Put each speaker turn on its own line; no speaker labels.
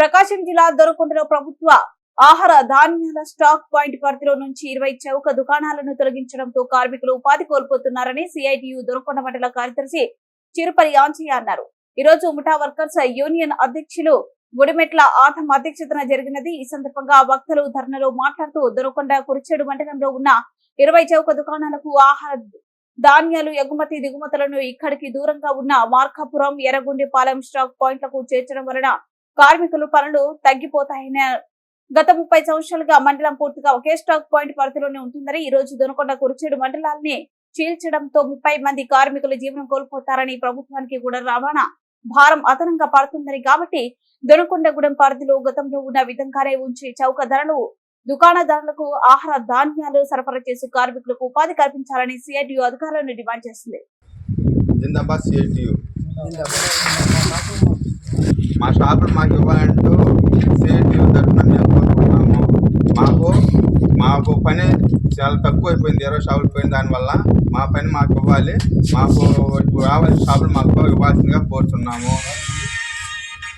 ప్రకాశం జిల్లా దొరకొండలో ప్రభుత్వ ఆహార ధాన్యాల స్టాక్ పాయింట్ పరిధిలో నుంచి ఇరవై చౌక దుకాణాలను తొలగించడంతో కార్మికులు ఉపాధి కోల్పోతున్నారని సిఐటియు దొరకొండ మండల కార్యదర్శి చిరుపరి ఆంజయ్య అన్నారు. ఈ రోజు ముఠా వర్కర్స్ యూనియన్ అధ్యక్షులు గుడిమెట్ల ఆథం అధ్యక్షతన జరిగినది. ఈ సందర్భంగా వక్తలు ధర్నలో మాట్లాడుతూ దొరకొండ కురిచేడు మండలంలో ఉన్న ఇరవై చౌక దుకాణాలకు ఆహార ధాన్యాలు ఎగుమతి దిగుమతులను ఇక్కడికి దూరంగా ఉన్న మార్కాపురం ఎర్రగుండిపాలెం స్టాక్ పాయింట్లకు చేర్చడం వలన కార్మికులు పనులు తగ్గిపోతాయని గత ముప్పై సంవత్సరాలుగా మండలం పూర్తిగా ఒకే స్టాక్ పాయింట్ పరిధిలోనే ఉంటుందని ఈ రోజు దొనకొండ కురిచేడు మండలాన్ని చీల్చడంతో ముప్పై మంది కార్మికులు జీవనం కోల్పోతారని ప్రభుత్వానికి కూడా రవాణా భారం అదనంగా పడుతుందని కాబట్టి దొనకొండగూడెం పరిధిలో గతంలో ఉన్న విధంగానే ఉంచి చౌక ధరలు దుకాణదారులకు ఆహార ధాన్యాలు సరఫరా చేసి కార్మికులకు ఉపాధి కల్పించాలని సిఐటియు అధికారులను డిమాండ్ చేసింది.
మా షాపులు మాకు ఇవ్వాలంటూ సిఐటియు తరఫున మేము కోరుకుంటున్నాము. మాకు మాకు పని చాలా తక్కువ అయిపోయింది ఇరవై షాపులు పోయిన దానివల్ల మా పని మాకు ఇవ్వాలి. మాకు రావాల్సిన షాపులు మాకు ఇవ్వాల్సిందిగా కోరుతున్నాము.